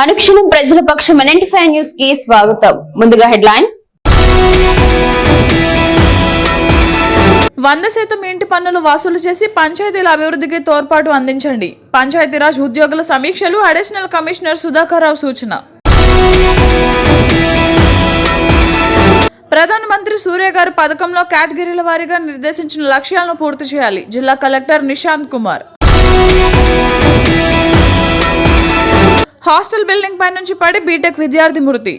అనుక్షణం ప్రజల పక్షం ఎన్ఎంటీ న్యూస్కి స్వాగతం. ముందుగా హెడ్లైన్స్. వంద శాతం ఇంటి పన్నులు వసూలు చేసి పంచాయతీల అభివృద్ధికి తోడ్పాటు అందించండి. పంచాయతీరాజ్ ఉద్యోగుల సమీక్షలు అడిషనల్ కమిషనర్ సుధాకర్ రావు సూచన. ప్రధానమంత్రి సూర్య గారు పథకంలో కేటగిరీల వారీగా నిర్దేశించిన లక్ష్యాలను పూర్తి చేయాలి. జిల్లా collector Nishant Kumar. Hostel building పై నుంచి పడి బీటెక్ విద్యార్థి మృతి.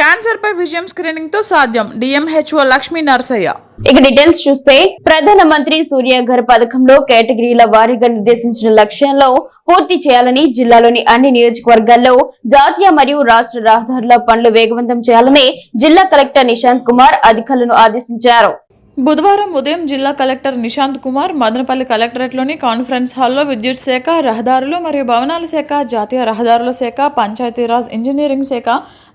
క్యాన్సర్ పై విజయం స్క్రీనింగ్తో సాధ్యం. డిఎంహెచ్ఓ లక్ష్మీ నరసయ్య. ఇక డీటెయిల్స్ చూస్తే ప్రధానమంత్రి సూర్య ఘర్ పథకంలో కేటగిరీల వారీగా నిర్దేశించిన లక్ష్యంలో పూర్తి చేయాలని జిల్లాలోని అన్ని నియోజకవర్గాల్లో జాతీయ మరియు రాష్ట్ర రహదారుల పనులు వేగవంతం చేయాలని జిల్లా కలెక్టర్ నిశాంత్ కుమార్ అధికారులను ఆదేశించారు. బుధవారం ఉదయం జిల్లా కలెక్టర్ నిశాంత్ కుమార్ మదనపల్లి కలెక్టరేట్లోని కాన్ఫరెన్స్ హాల్లో విద్యుత్ శాఖ రహదారులు మరియు భవనాల శాఖ జాతీయ రహదారుల శాఖ పంచాయతీరాజ్ ఇంజనీరింగ్ శాఖ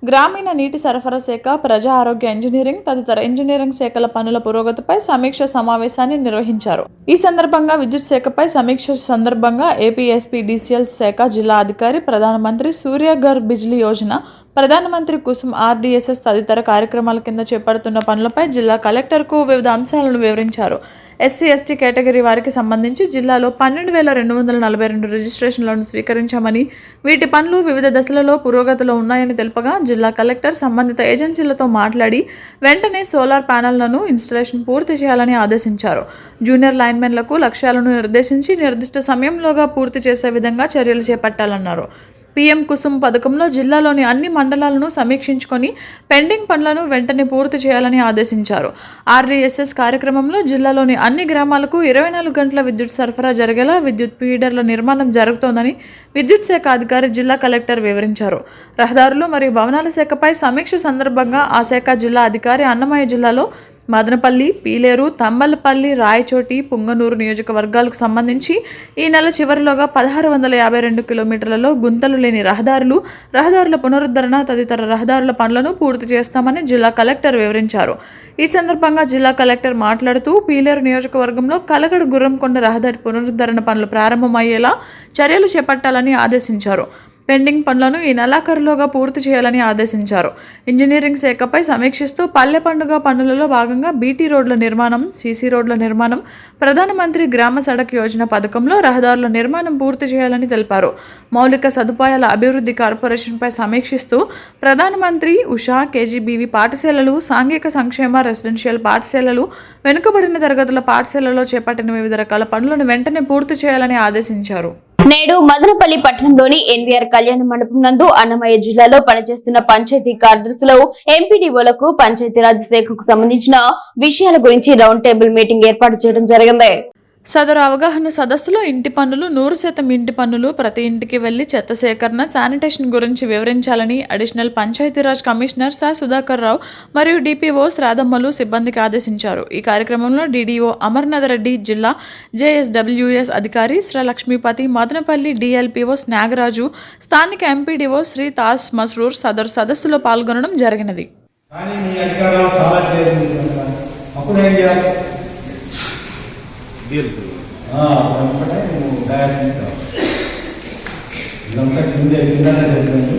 గ్రామీణ నీటి సరఫరా శాఖ ప్రజా ఆరోగ్య ఇంజనీరింగ్ తదితర ఇంజనీరింగ్ శాఖల పనుల పురోగతిపై సమీక్ష సమావేశాన్ని నిర్వహించారు. ఈ సందర్భంగా విద్యుత్ శాఖపై సమీక్ష సందర్భంగా ఏపీఎస్పీడీసీఎల్ శాఖ జిల్లా అధికారి ప్రధానమంత్రి సూర్యఘర్ బిజ్లీ యోజన ప్రధానమంత్రి కుసుమ్ ఆర్డీఎస్ఎస్ తదితర కార్యక్రమాల కింద చేపడుతున్న పనులపై జిల్లా కలెక్టర్కు వివిధ అంశాలను వివరించారు. ఎస్సీ ఎస్టీ కేటగిరీ వారికి సంబంధించి జిల్లాలో పన్నెండు వేల రెండు వందల నలభై రెండు రిజిస్ట్రేషన్లను స్వీకరించామని వీటి పనులు వివిధ దశలలో పురోగతిలో ఉన్నాయని తెలుపగా జిల్లా కలెక్టర్ సంబంధిత ఏజెన్సీలతో మాట్లాడి వెంటనే సోలార్ ప్యానెళ్ళను ఇన్స్టలేషన్ పూర్తి చేయాలని ఆదేశించారు. జూనియర్ లైన్మెన్లకు లక్ష్యాలను నిర్దేశించి నిర్దిష్ట సమయంలోగా పూర్తి చేసే విధంగా చర్యలు చేపట్టాలన్నారు. పీఎం కుసుమ్ పథకంలో జిల్లాలోని అన్ని మండలాలను సమీక్షించుకొని పెండింగ్ పనులను వెంటనే పూర్తి చేయాలని ఆదేశించారు. ఆర్డీఎస్ఎస్ కార్యక్రమంలో జిల్లాలోని అన్ని గ్రామాలకు ఇరవై నాలుగు గంటల విద్యుత్ సరఫరా జరిగేలా విద్యుత్ ఫీడర్ల నిర్మాణం జరుగుతోందని విద్యుత్ శాఖ అధికారి జిల్లా కలెక్టర్ వివరించారు. రహదారులు మరియు భవనాల శాఖపై సమీక్ష సందర్భంగా ఆ శాఖ జిల్లా అధికారి అన్నమయ్య జిల్లాలో మదనపల్లి పీలేరు తంబలపల్లి రాయచోటి పుంగనూరు నియోజకవర్గాలకు సంబంధించి ఈ నెల చివరిలోగా పదహారు వందల యాభై రెండు కిలోమీటర్లలో గుంతలు లేని రహదారులు రహదారుల పునరుద్ధరణ తదితర రహదారుల పనులను పూర్తి చేస్తామని జిల్లా కలెక్టర్ వివరించారు. ఈ సందర్భంగా జిల్లా కలెక్టర్ మాట్లాడుతూ పీలేరు నియోజకవర్గంలో కలగడు గుర్రంకొండ రహదారి పునరుద్ధరణ పనులు ప్రారంభమయ్యేలా చర్యలు చేపట్టాలని ఆదేశించారు. పెండింగ్ పనులను ఈ నెలాఖరులోగా పూర్తి చేయాలని ఆదేశించారు. ఇంజనీరింగ్ శాఖపై సమీక్షిస్తూ పల్లె పండుగ పనులలో భాగంగా బీటీ రోడ్ల నిర్మాణం సీసీ రోడ్ల నిర్మాణం ప్రధానమంత్రి గ్రామ సడక్ యోజన పథకంలో రహదారుల నిర్మాణం పూర్తి చేయాలని తెలిపారు. మౌలిక సదుపాయాల అభివృద్ధి కార్పొరేషన్పై సమీక్షిస్తూ ప్రధానమంత్రి ఉషా కేజీబీవి పాఠశాలలు సాంఘిక సంక్షేమ రెసిడెన్షియల్ పాఠశాలలు వెనుకబడిన తరగతుల పాఠశాలలో చేపట్టిన వివిధ రకాల పనులను వెంటనే పూర్తి చేయాలని ఆదేశించారు. నేడు మదనపల్లి పట్టణంలోని ఎన్వీఆర్ కళ్యాణ మండపం నందు అన్నమయ్య జిల్లాలో పనిచేస్తున్న పంచాయతీ కార్యదర్శులు ఎంపీడీఓలకు పంచాయతీరాజ్ శాఖకు సంబంధించిన విషయాల గురించి రౌండ్ టేబుల్ మీటింగ్ ఏర్పాటు చేయడం జరిగింది. సదరు అవగాహన సదస్సులో ఇంటి పన్నులు నూరు శాతం ఇంటి పన్నులు ప్రతి ఇంటికి వెళ్ళి చెత్త సేకరణ శానిటేషన్ గురించి వివరించాలని అడిషనల్ పంచాయతీరాజ్ కమిషనర్ సా. సుధాకర్ రావు మరియు డిపిఓ శ్రాదమ్మలు సిబ్బందికి ఆదేశించారు. ఈ కార్యక్రమంలో డీడీఓ అమర్నాథ్ రెడ్డి జిల్లా జేఎస్డబ్ల్యూఎస్ అధికారి Shri Lakshmipati Madanapalle D L P O స్నాగరాజు స్థానిక M P D O Shri Taj Masroor సదరు సదస్సులో పాల్గొనడం జరిగినది. అప్పుడు ఏం చేయాలి? ఆ, వెంటనే నువ్వు డయాగ్నోస్ కావాలి. ఇదంతా కింద కిందనే జరిగింది.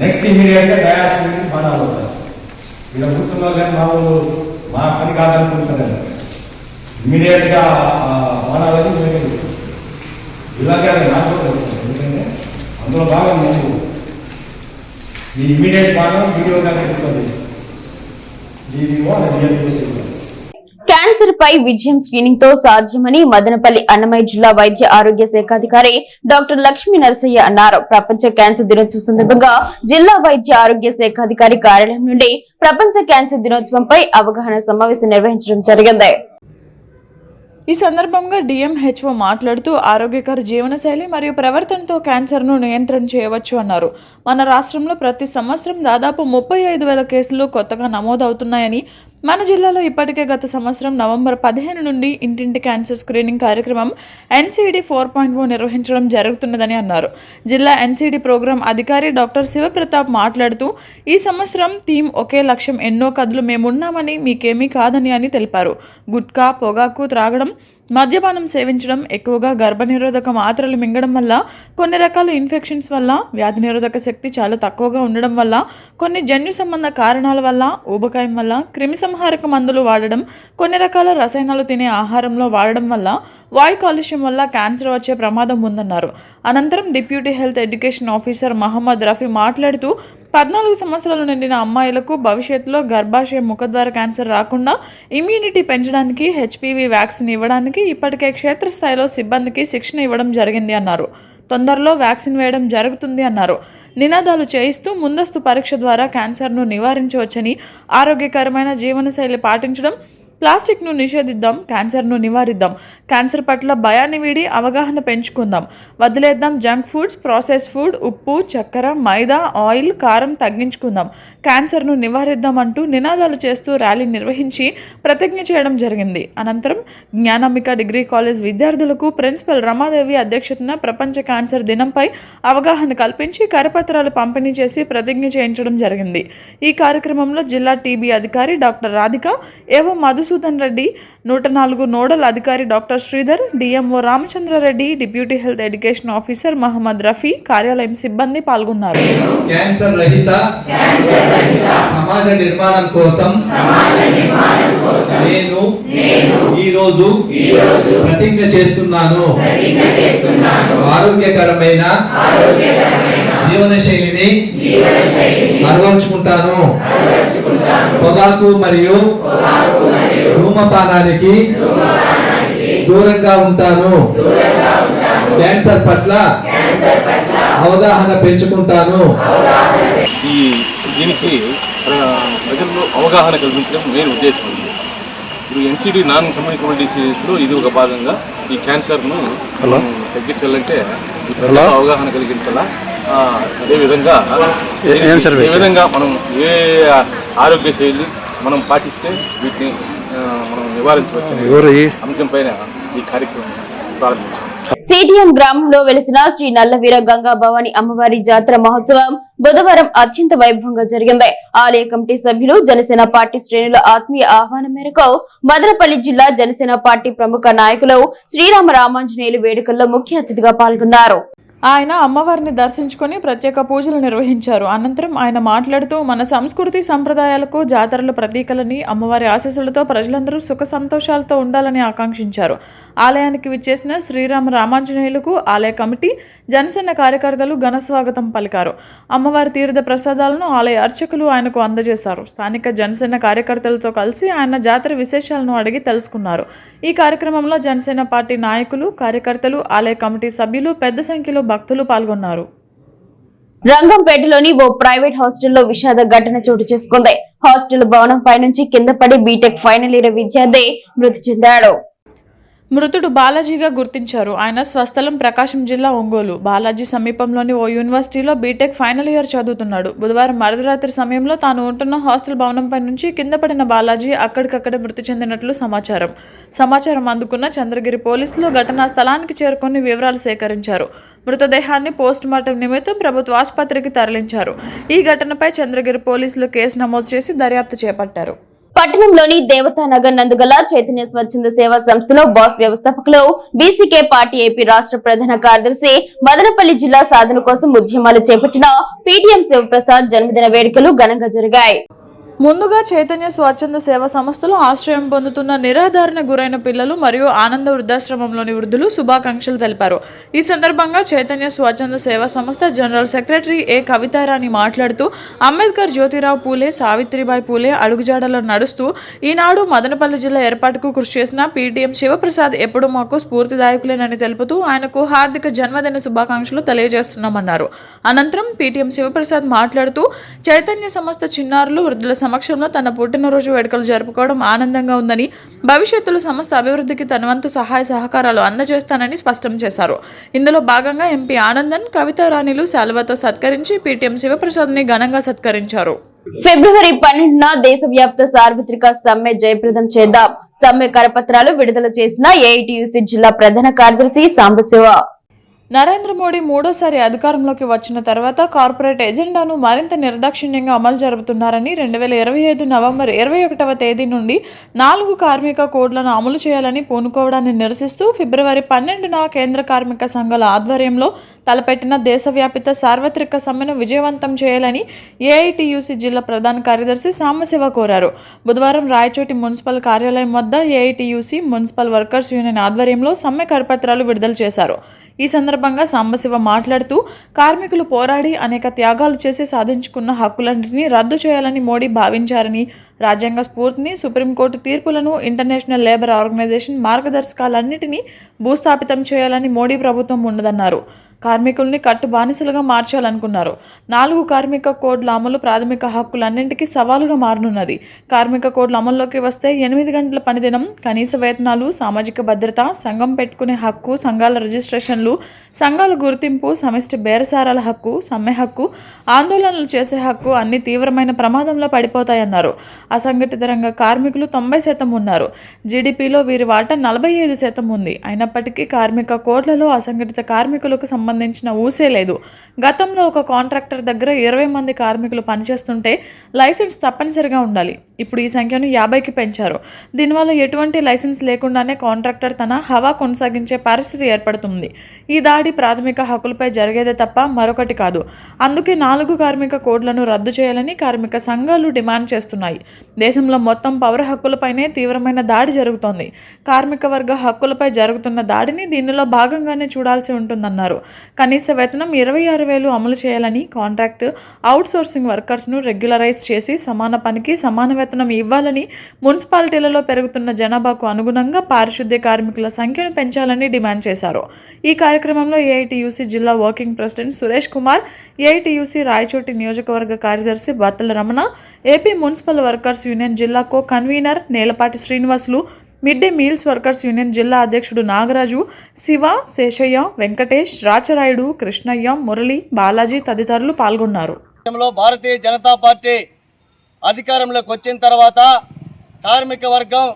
నెక్స్ట్ ఇమీడియట్గా డయాస్ మీద బాణాలు అవుతారు ఇలా కూర్చున్న వాళ్ళు కానీ మామూలు మా పని కాదనుకుంటారు. ఇమీడియట్గా బాణాలని మేము ఇలాగే అది నాకు ఎందుకంటే అందులో భాగం నేను ఈ ఇమీడియట్ భాగం వీడియో గానే ఉంటుంది దీనివో అది రియల్ క్యాన్సర్ పై విజయం స్క్రీనింగ్తో సాధ్యమని మదనపల్లి అన్నమయ్య జిల్లా వైద్య ఆరోగ్య శాఖ అధికారి డాక్టర్ లక్ష్మీ నరసయ్య అన్నారు. ప్రపంచ క్యాన్సర్ దినోత్సవం సందర్భంగా జిల్లా వైద్య ఆరోగ్య శాఖ అధికారి కార్యాలయం నుండి ప్రపంచ క్యాన్సర్ దినోత్సవంపై అవగాహన సమావేశం నిర్వహించడం జరిగింది. ఈ సందర్భంగా డిఎంహెచ్ఓ మాట్లాడుతూ ఆరోగ్యకర జీవనశైలి మరియు ప్రవర్తనతో క్యాన్సర్ను నియంత్రణ చేయవచ్చు అన్నారు. మన రాష్ట్రంలో ప్రతి సంవత్సరం దాదాపు ముప్పై ఐదు వేల కేసులు కొత్తగా నమోదవుతున్నాయని మన జిల్లాలో ఇప్పటికే గత సంవత్సరం నవంబర్ పదిహేను నుండి ఇంటింటి క్యాన్సర్ స్క్రీనింగ్ కార్యక్రమం ఎన్సీడీ ఫోర్ పాయింట్ ఓ నిర్వహించడం జరుగుతున్నదని అన్నారు. జిల్లా ఎన్సీడీ ప్రోగ్రాం అధికారి డాక్టర్ శివప్రతాప్ మాట్లాడుతూ ఈ సంవత్సరం థీమ్ ఒకే లక్ష్యం ఎన్నో కథలు మేమున్నామని మీకేమీ కాదని అని తెలిపారు. గుట్కా పొగాకు త్రాగడం మద్యపానం సేవించడం ఎక్కువగా గర్భనిరోధక మాత్రలు మింగడం వల్ల కొన్ని రకాల ఇన్ఫెక్షన్స్ వల్ల వ్యాధి నిరోధక శక్తి చాలా తక్కువగా ఉండడం వల్ల కొన్ని జన్యు సంబంధ కారణాల వల్ల ఊబకాయం వల్ల క్రిమిసంహారక మందులు వాడడం కొన్ని రకాల రసాయనాలు తినే ఆహారంలో వాడడం వల్ల వాయు కాలుష్యం వల్ల క్యాన్సర్ వచ్చే ప్రమాదం ఉందన్నారు. అనంతరం deputy health education officer Mohammed Rafi మాట్లాడుతూ పద్నాలుగు సంవత్సరాలు నిండిన అమ్మాయిలకు భవిష్యత్తులో గర్భాశయ ముఖద్వార క్యాన్సర్ రాకుండా ఇమ్యూనిటీ పెంచడానికి హెచ్పివి వ్యాక్సిన్ ఇవ్వడానికి ఇప్పటికే క్షేత్రస్థాయిలో సిబ్బందికి శిక్షణ ఇవ్వడం జరిగింది అన్నారు. తొందరలో వ్యాక్సిన్ వేయడం జరుగుతుంది అన్నారు. నినాదాలు చేయిస్తూ ముందస్తు పరీక్ష ద్వారా క్యాన్సర్ను నివారించవచ్చని ఆరోగ్యకరమైన జీవనశైలి పాటించడం ప్లాస్టిక్ను నిషేధిద్దాం క్యాన్సర్ను నివారిద్దాం. క్యాన్సర్ పట్ల భయాన్ని వీడి అవగాహన పెంచుకుందాం. వదిలేద్దాం జంక్ ఫుడ్స్ ప్రాసెస్ ఫుడ్ ఉప్పు చక్కెర మైదా ఆయిల్ కారం తగ్గించుకుందాం. క్యాన్సర్ను నివారిద్దాం అంటూ నినాదాలు చేస్తూ ర్యాలీ నిర్వహించి ప్రతిజ్ఞ చేయడం జరిగింది. అనంతరం జ్ఞానాంబిక డిగ్రీ కాలేజ్ విద్యార్థులకు ప్రిన్సిపల్ రమాదేవి అధ్యక్షతన ప్రపంచ క్యాన్సర్ దినంపై అవగాహన కల్పించి కరపత్రాలు పంపిణీ చేసి ప్రతిజ్ఞ చేయించడం జరిగింది. ఈ కార్యక్రమంలో జిల్లా టీబీ అధికారి డాక్టర్ రాధిక ఏవో మధుసూదన్ రెడ్డి నూట నాలుగు నోడల్ అధికారి doctor Sridhar DMO Ramachandra Reddy deputy health education officer Mohammed Rafi కార్యాలయం సిబ్బంది పాల్గొన్నారు. క్యాన్సర్ రహిత సమాజ నిర్మాణం కోసం నేను ఈ రోజు ప్రతిజ్ఞ చేస్తున్నాను. ఆరోగ్యకరమైన జీవన శైలిని అలవర్చుకుంటాను. పొగాకు మరియు ధూమపానానికి దూరంగా ఉంటాను. క్యాన్సర్ పట్ల అవగాహన పెంచుకుంటాను. ఈ దీనికి ప్ర- ప్రజల్లో అవగాహన కల్పించడం మెయిన్ ఉద్దేశం ఉంది ఇప్పుడు ఎన్సిడి నాన్ కమ్యూనికబుల్ డిసీజెస్లో ఇది ఒక భాగంగా ఈ క్యాన్సర్ను తగ్గించాలంటే అవగాహన కలిగించాలా? అదేవిధంగా ఏ విధంగా మనం ఏ ఆరోగ్య శైలి మనం పాటిస్తే వీటిని మనం నివారించవచ్చు అంశం పైన ఈ కార్యక్రమం ప్రారంభించాం. సిటిఎం గ్రామంలో వెలిసిన శ్రీ నల్లవీర గంగా భవాని అమ్మవారి జాతర మహోత్సవం బుధవారం అత్యంత వైభవంగా జరిగింది. ఆలయ కమిటీ సభ్యులు జనసేన పార్టీ శ్రేణుల ఆత్మీయ ఆహ్వానం మేరకు మదనపల్లి జిల్లా జనసేన పార్టీ ప్రముఖ నాయకులు శ్రీరామ రామాంజనేయులు వేడుకల్లో ముఖ్య అతిథిగా పాల్గొన్నారు. ఆయన అమ్మవారిని దర్శించుకొని ప్రత్యేక పూజలు నిర్వహించారు. అనంతరం ఆయన మాట్లాడుతూ మన సంస్కృతి సంప్రదాయాలకు జాతరలు ప్రతీకలని అమ్మవారి ఆశీస్సులతో ప్రజలందరూ సుఖ సంతోషాలతో ఉండాలని ఆకాంక్షించారు. ఆలయానికి విచ్చేసిన శ్రీరామ రామాంజనేయులకు ఆలయ కమిటీ జనసేన కార్యకర్తలు ఘన స్వాగతం పలికారు. అమ్మవారి తీర్థ ప్రసాదాలను ఆలయ అర్చకులు ఆయనకు అందజేశారు. స్థానిక జనసేన కార్యకర్తలతో కలిసి ఆయన జాతర విశేషాలను అడిగి తెలుసుకున్నారు. ఈ కార్యక్రమంలో జనసేన పార్టీ నాయకులు కార్యకర్తలు ఆలయ కమిటీ సభ్యులు పెద్ద సంఖ్యలో భక్తులు పాల్గొన్నారు. రంగంపేటలోని ఓ ప్రైవేట్ హాస్టల్లో విషాద ఘటన చోటు చేసుకుంది. హాస్టల్ భవనం పైనుంచి కింద పడి బీటెక్ ఫైనల్ ఇయర్ విద్యార్థి మృతి చెందాడు. మృతుడు బాలాజీగా గుర్తించారు. ఆయన స్వస్థలం ప్రకాశం జిల్లా ఒంగోలు. బాలాజీ సమీపంలోని ఓ యూనివర్సిటీలో బీటెక్ ఫైనల్ ఇయర్ చదువుతున్నాడు. బుధవారం అర్ధరాత్రి సమయంలో తాను ఉంటున్న హాస్టల్ భవనంపై నుంచి కింద పడిన బాలాజీ అక్కడికక్కడే మృతి చెందినట్లు సమాచారం. సమాచారం అందుకున్న చంద్రగిరి పోలీసులు ఘటనా స్థలానికి చేరుకొని వివరాలు సేకరించారు. మృతదేహాన్ని పోస్ట్ మార్టం నిమిత్తం ప్రభుత్వ ఆసుపత్రికి తరలించారు. ఈ ఘటనపై చంద్రగిరి పోలీసులు కేసు నమోదు చేసి దర్యాప్తు చేపట్టారు. పట్టణంలోని దేవతానగర్ నందుగల చైతన్య స్వచ్ఛంద సేవా సంస్థలో బాస్ వ్యవస్థాపకులు బీసీకే పార్టీ ఏపీ రాష్ట్ర ప్రధాన కార్యదర్శి మదనపల్లి జిల్లా సాధన కోసం ఉద్యమాలు చేపట్టిన పీటీఎం శివప్రసాద్ జన్మదిన వేడుకలు ఘనంగా జరిగాయి. ముందుగా చైతన్య స్వచ్ఛంద సేవా సంస్థలో ఆశ్రయం పొందుతున్న నిరాధారణ గురైన పిల్లలు మరియు ఆనంద వృద్ధాశ్రమంలోని వృద్ధులు శుభాకాంక్షలు తెలిపారు. ఈ సందర్భంగా చైతన్య స్వచ్ఛంద సేవా సంస్థ జనరల్ సెక్రటరీ ఏ కవితారాణి మాట్లాడుతూ అంబేద్కర్ జ్యోతిరావు పూలే సావిత్రిబాయి పూలే అడుగుజాడలో నడుస్తూ ఈనాడు మదనపల్లి జిల్లా ఏర్పాటుకు కృషి చేసిన పీటీఎం శివప్రసాద్ ఎప్పుడు మాకు స్ఫూర్తిదాయకులేనని తెలుపుతూ ఆయనకు హార్దిక జన్మదిన శుభాకాంక్షలు తెలియజేస్తున్నామన్నారు. అనంతరం పీటీఎం శివప్రసాద్ మాట్లాడుతూ చైతన్య సంస్థ చిన్నారులు వృద్ధుల సమక్షంలో తన పుట్టినరోజు వేడుకలు జరుపుకోవడం ఆనందంగా ఉందని భవిష్యత్తులో సంస్థ అభివృద్ధికి తన వంతు సహాయ సహకారాలు అందజేస్తానని స్పష్టం చేశారు. ఇందులో భాగంగా ఎంపీ ఆనందన్ కవితారాణిలు శాలువతో సత్కరించి పీటీఎం శివప్రసాద్ని ఘనంగా సత్కరించారు. ఫిబ్రవరి పన్నెండున దేశవ్యాప్త సార్వత్రిక సమ్మె జయప్రదం చేద్దాం. సమ్మె కరపత్రాలు విడుదల చేసిన ఏఐటియుసి జిల్లా ప్రధాన కార్యదర్శి సాంబశివ. నరేంద్ర మోడీ మూడోసారి అధికారంలోకి వచ్చిన తర్వాత కార్పొరేట్ ఎజెండాను మరింత నిర్దాక్షిణ్యంగా అమలు జరుపుతున్నారని రెండు వేల ఇరవై ఐదు నవంబర్ ఇరవై ఒకటవ తేదీ నుండి నాలుగు కార్మిక కోడ్లను అమలు చేయాలని పూనుకోవడాన్ని నిరసిస్తూ ఫిబ్రవరి పన్నెండున కేంద్ర కార్మిక సంఘాల ఆధ్వర్యంలో తలపెట్టిన దేశవ్యాపిత సార్వత్రిక సమ్మెను విజయవంతం చేయాలని ఏఐటియూసీ జిల్లా ప్రధాన కార్యదర్శి సాంబశివ కోరారు. బుధవారం రాయచోటి మున్సిపల్ కార్యాలయం వద్ద ఏఐటియూసీ మున్సిపల్ వర్కర్స్ యూనియన్ ఆధ్వర్యంలో సమ్మె కరపత్రాలు విడుదల చేశారు. ఈ సందర్భంగా సాంబశివ మాట్లాడుతూ కార్మికులు పోరాడి అనేక త్యాగాలు చేసి సాధించుకున్న హక్కులన్నింటినీ రద్దు చేయాలని మోడీ భావించారని రాజ్యాంగ స్ఫూర్తిని సుప్రీంకోర్టు తీర్పులను ఇంటర్నేషనల్ లేబర్ ఆర్గనైజేషన్ మార్గదర్శకాలన్నింటినీ భూస్థాపితం చేయాలని మోడీ ప్రభుత్వం ఉండదన్నారు కార్మికుల్ని కట్టు బానిసలుగా మార్చాలనుకున్నారు. నాలుగు కార్మిక కోడ్ల అమలు ప్రాథమిక హక్కులన్నింటికీ సవాలుగా మారనున్నది. కార్మిక కోడ్ల అమల్లోకి వస్తే ఎనిమిది గంటల పనిదినం కనీస వేతనాలు సామాజిక భద్రత సంఘం పెట్టుకునే హక్కు సంఘాల రిజిస్ట్రేషన్లు సంఘాల గుర్తింపు సమిష్టి బేరసారాల హక్కు సమ్మె హక్కు ఆందోళనలు చేసే హక్కు అన్ని తీవ్రమైన ప్రమాదంలో పడిపోతాయన్నారు. అసంఘటిత రంగ కార్మికులు తొంభై శాతం ఉన్నారు. జీడిపిలో వీరి వాటా నలభై ఐదు శాతం ఉంది. అయినప్పటికీ కార్మిక కోడ్లలో అసంఘటిత కార్మికులకు సంబంధించి సంబంధించిన ఊసే లేదు. గతంలో ఒక కాంట్రాక్టర్ దగ్గర ఇరవై మంది కార్మికులు పనిచేస్తుంటే లైసెన్స్ తప్పనిసరిగా ఉండాలి. ఇప్పుడు ఈ సంఖ్యను యాభైకి పెంచారు. దీనివల్ల ఎటువంటి లైసెన్స్ లేకుండానే కాంట్రాక్టర్ తన హవా కొనసాగించే పరిస్థితి ఏర్పడుతుంది. ఈ దాడి ప్రాథమిక హక్కులపై జరిగేదే తప్ప మరొకటి కాదు. అందుకే నాలుగు కార్మిక కోడ్లను రద్దు చేయాలని కార్మిక సంఘాలు డిమాండ్ చేస్తున్నాయి. దేశంలో మొత్తం పౌర హక్కులపైనే తీవ్రమైన దాడి జరుగుతోంది. కార్మిక వర్గ హక్కులపై జరుగుతున్న దాడిని దీనిలో భాగంగానే చూడాల్సి ఉంటుందన్నారు. కనీస వేతనం ఇరవై ఆరు వేలు అమలు చేయాలని కాంట్రాక్ట్ అవుట్సోర్సింగ్ వర్కర్స్ను రెగ్యులరైజ్ చేసి సమాన పనికి సమాన వేతనం ఇవ్వాలని మున్సిపాలిటీలలో పెరుగుతున్న జనాభాకు అనుగుణంగా పారిశుద్ధ్య కార్మికుల సంఖ్యను పెంచాలని డిమాండ్ చేశారు. ఈ కార్యక్రమంలో ఏఐటియుసి జిల్లా working president Suresh Kumar AITUC Rayachoti నియోజకవర్గ కార్యదర్శి Battala Ramana AP municipal workers union జిల్లా co convener Nelapati Srinivasulu mid day meals workers union జిల్లా అధ్యక్షుడు నాగరాజు శివ శేషయ్య వెంకటేష్ రాచరాయుడు కృష్ణయ్య మురళి బాలాజీ తదితరులు పాల్గొన్నారు. భారతీయ జనతా పార్టీ అధికారంలోకి వచ్చిన తర్వాత కార్మిక వర్గం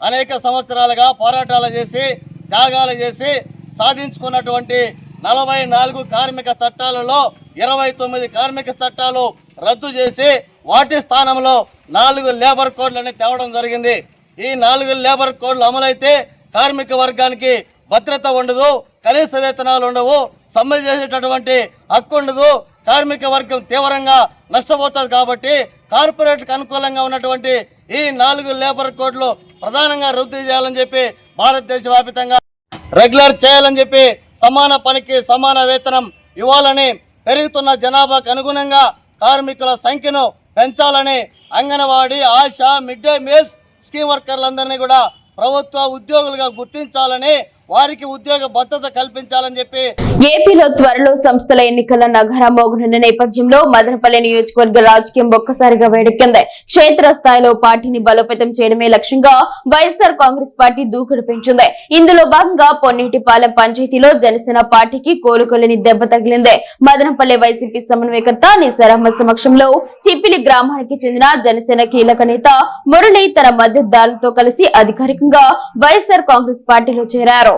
అనేక సంవత్సరాలుగా పోరాటాలు చేసి త్యాగాలు చేసి సాధించుకున్నటువంటి నలభై నాలుగు కార్మిక చట్టాలలో ఇరవై తొమ్మిది కార్మిక చట్టాలు రద్దు చేసి వాటి స్థానంలో నాలుగు లేబర్ కోడ్లని తేవడం జరిగింది. ఈ నాలుగు లేబర్ కోడ్లు అమలైతే కార్మిక వర్గానికి భద్రత ఉండదు కనీస వేతనాలు ఉండవు సమ్మె చేసేటటువంటి హక్కు ఉండదు. కార్మిక వర్గం తీవ్రంగా నష్టపోతుంది కాబట్టి కార్పొరేట్లకు అనుకూలంగా ఉన్నటువంటి ఈ నాలుగు లేబర్ కోడ్లు ప్రధానంగా రద్దు చేయాలని చెప్పి భారతదేశ వ్యాప్తంగా రెగ్యులర్ చేయాలని చెప్పి సమాన పనికి సమాన వేతనం ఇవ్వాలని పెరుగుతున్న జనాభాకు అనుగుణంగా కార్మికుల సంఖ్యను పెంచాలని anganwadi ASHA mid day meals scheme వర్కర్లందరినీ కూడా ప్రభుత్వ ఉద్యోగులుగా గుర్తించాలని వారికి ఉద్యోగ భద్రత కల్పించాలని చెప్పి ఏపీలో త్వరలో సంస్థల ఎన్నికల నగర మోగనున్న నేపథ్యంలో మదనపల్లి నియోజకవర్గ రాజకీయం ఒక్కసారిగా వేడెక్కింది. క్షేత్ర స్థాయిలో పార్టీని బలోపేతం చేయడమే లక్ష్యంగా వైఎస్ఆర్ కాంగ్రెస్ పార్టీ దూకుడు పెంచింది. ఇందులో భాగంగా పొన్నేటిపాలెం పంచాయతీలో జనసేన పార్టీకి కోలుకోలేని దెబ్బ తగిలింది. మదనపల్లి వైసీపీ సమన్వయకర్త నిసార్ అహ్మద్ సమక్షంలో చిప్పిలి గ్రామానికి చెందిన జనసేన కీలక నేత మురళి తన మద్దతుదారులతో కలిసి అధికారికంగా వైఎస్ఆర్ కాంగ్రెస్ పార్టీలో చేరారు.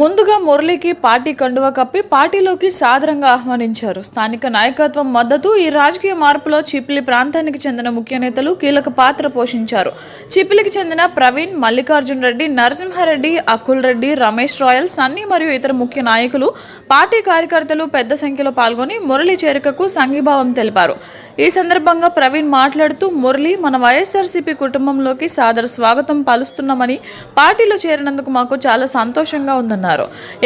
ముందుగా మురళికి పార్టీ కండువ కప్పి పార్టీలోకి సాదరంగా ఆహ్వానించారు. స్థానిక నాయకత్వం మద్దతు ఈ రాజకీయ మార్పులో చిపిలి ప్రాంతానికి చెందిన ముఖ్య నేతలు కీలక పాత్ర పోషించారు. చిపిలికి చెందిన ప్రవీణ్ మల్లికార్జున్ రెడ్డి నరసింహారెడ్డి అకుల్ రెడ్డి రమేష్ రాయల్ సన్నీ మరియు ఇతర ముఖ్య నాయకులు పార్టీ కార్యకర్తలు పెద్ద సంఖ్యలో పాల్గొని మురళి చేరికకు సంఘీభావం తెలిపారు. ఈ సందర్భంగా ప్రవీణ్ మాట్లాడుతూ మురళి మన వైఎస్ఆర్సీపీ కుటుంబంలోకి సాదర స్వాగతం పలుస్తున్నామని పార్టీలో చేరినందుకు మాకు చాలా సంతోషంగా ఉందన్నారు.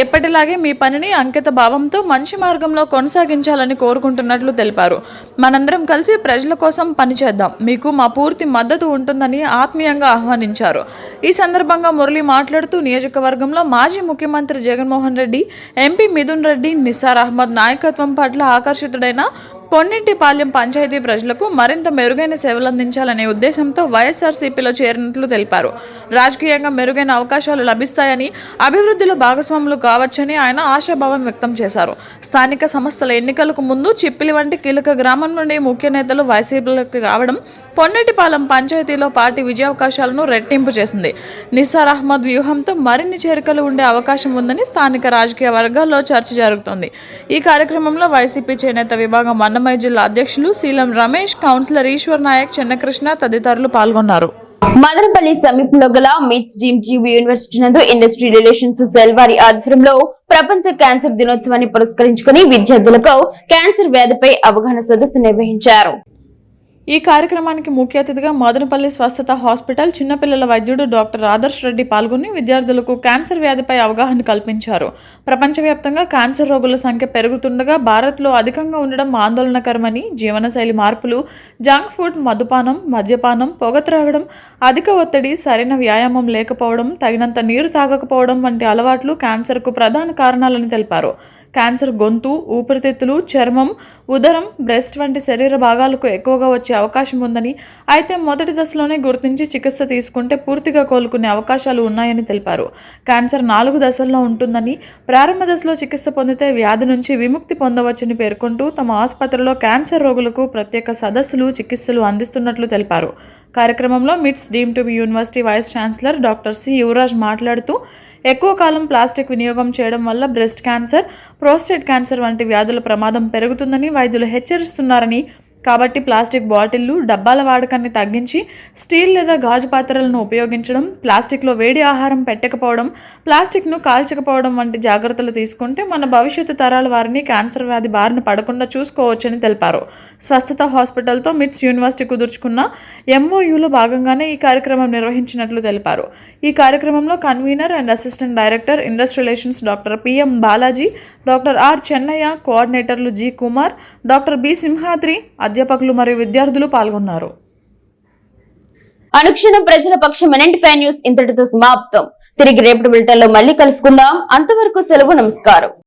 ఎప్పటిలాగే మీ పనిని అంకిత భావంతో మంచి మార్గంలో కొనసాగించాలని కోరుకుంటున్నట్లు తెలిపారు. మనందరం కలిసి ప్రజల కోసం పనిచేద్దాం మీకు మా పూర్తి మద్దతు ఉంటుందని ఆత్మీయంగా ఆహ్వానించారు. ఈ సందర్భంగా మురళి మాట్లాడుతూ నియోజకవర్గంలో మాజీ ముఖ్యమంత్రి జగన్మోహన్ రెడ్డి ఎంపీ మిథున్ రెడ్డి నిసార్ అహ్మద్ నాయకత్వం పట్ల ఆకర్షితుడైన పొన్నింటిపాలెం పంచాయతీ ప్రజలకు మరింత మెరుగైన సేవలు అందించాలనే ఉద్దేశంతో వైఎస్ఆర్సీపీలో చేరినట్లు తెలిపారు. రాజకీయంగా మెరుగైన అవకాశాలు లభిస్తాయని అభివృద్ధిలో భాగస్వాములు కావచ్చని ఆయన ఆశాభావం వ్యక్తం చేశారు. స్థానిక సంస్థల ఎన్నికలకు ముందు చిప్పిలి వంటి కీలక గ్రామం నుండి ముఖ్య నేతలు వైసీపీలోకి రావడం పొన్నిటిపాలెం పంచాయతీలో పార్టీ విజయావకాశాలను రెట్టింపు చేసింది. నిసార్ అహ్మద్ వ్యూహంతో మరిన్ని చేరికలు ఉండే అవకాశం ఉందని స్థానిక రాజకీయ వర్గాల్లో చర్చ జరుగుతోంది. ఈ కార్యక్రమంలో వైసీపీ చేనేత విభాగం అన్నమయ్య జిల్లా అధ్యక్షులు శీలం రమేష్ కౌన్సిలర్ ఈశ్వర్ నాయక్ చెన్నకృష్ణ తదితరులు పాల్గొన్నారు. మదనపల్లి సమీపంలో గల మిట్స్ డీమ్ జీబీ యూనివర్సిటీ నందు ఇండస్ట్రీ రిలేషన్స్ సెల్ వారి ఆధ్వర్యంలో ప్రపంచ క్యాన్సర్ దినోత్సవాన్ని పురస్కరించుకుని విద్యార్థులకు క్యాన్సర్ వ్యాధిపై అవగాహన సదస్సు నిర్వహించారు. ఈ కార్యక్రమానికి ముఖ్య అతిథిగా మదనపల్లి స్వస్థత హాస్పిటల్ చిన్నపిల్లల వైద్యుడు డాక్టర్ ఆదర్శ్ రెడ్డి పాల్గొని విద్యార్థులకు క్యాన్సర్ వ్యాధిపై అవగాహన కల్పించారు. ప్రపంచవ్యాప్తంగా క్యాన్సర్ రోగుల సంఖ్య పెరుగుతుండగా భారత్లో అధికంగా ఉండడం ఆందోళనకరమని జీవనశైలి మార్పులు జంక్ ఫుడ్ మదుపానం మద్యపానం పొగ త్రాగడం అధిక ఒత్తిడి సరైన వ్యాయామం లేకపోవడం తగినంత నీరు తాగకపోవడం వంటి అలవాట్లు క్యాన్సర్కు ప్రధాన కారణాలని తెలిపారు. క్యాన్సర్ గొంతు ఊపిరితిత్తులు చర్మం ఉదరం బ్రెస్ట్ వంటి శరీర భాగాలకు ఎక్కువగా వచ్చే అవకాశం ఉందని అయితే మొదటి దశలోనే గుర్తించి చికిత్స తీసుకుంటే పూర్తిగా కోలుకునే అవకాశాలు ఉన్నాయని తెలిపారు. క్యాన్సర్ నాలుగు దశల్లో ఉంటుందని ప్రారంభ దశలో చికిత్స పొందితే వ్యాధి నుంచి విముక్తి పొందవచ్చని పేర్కొంటూ తమ ఆసుపత్రిలో క్యాన్సర్ రోగులకు ప్రత్యేక సదస్సులు చికిత్సలు అందిస్తున్నట్లు తెలిపారు. కార్యక్రమంలో MITS deemed to be university vice chancellor doctor C Yuvaraj మాట్లాడుతూ ఎక్కువ కాలం ప్లాస్టిక్ వినియోగం చేయడం వల్ల బ్రెస్ట్ క్యాన్సర్ ప్రోస్టేట్ క్యాన్సర్ వంటి వ్యాధుల ప్రమాదం పెరుగుతుందని వైద్యులు హెచ్చరిస్తున్నారని కాబట్టి ప్లాస్టిక్ బాటిళ్ళు డబ్బాల వాడకాన్ని తగ్గించి స్టీల్ లేదా గాజు పాత్రలను ఉపయోగించడం ప్లాస్టిక్లో వేడి ఆహారం పెట్టకపోవడం ప్లాస్టిక్ను కాల్చకపోవడం వంటి జాగ్రత్తలు తీసుకుంటే మన భవిష్యత్తు తరాల వారిని క్యాన్సర్ వ్యాధి బారిన పడకుండా చూసుకోవచ్చని తెలిపారు. స్వస్థత హాస్పిటల్తో మిట్స్ యూనివర్సిటీ కుదుర్చుకున్న ఎంఓయూలో భాగంగానే ఈ కార్యక్రమం నిర్వహించినట్లు తెలిపారు. ఈ కార్యక్రమంలో convener and assistant director industry relations doctor PM Balaji doctor R Chennaiah కోఆర్డినేటర్లు G Kumar doctor B Simhadri అధ్యాపకులు మరియు విద్యార్థులు పాల్గొన్నారు. అనుక్షణం ప్రజల పక్షం ఎనంటి ఫ్యాన్ న్యూస్ ఇంతటితో సమాప్తం. తిరిగి రేపటి బిల్టన్లో మళ్ళీ కలుసుకుందాం. అంతవరకు సెలవు నమస్కారం.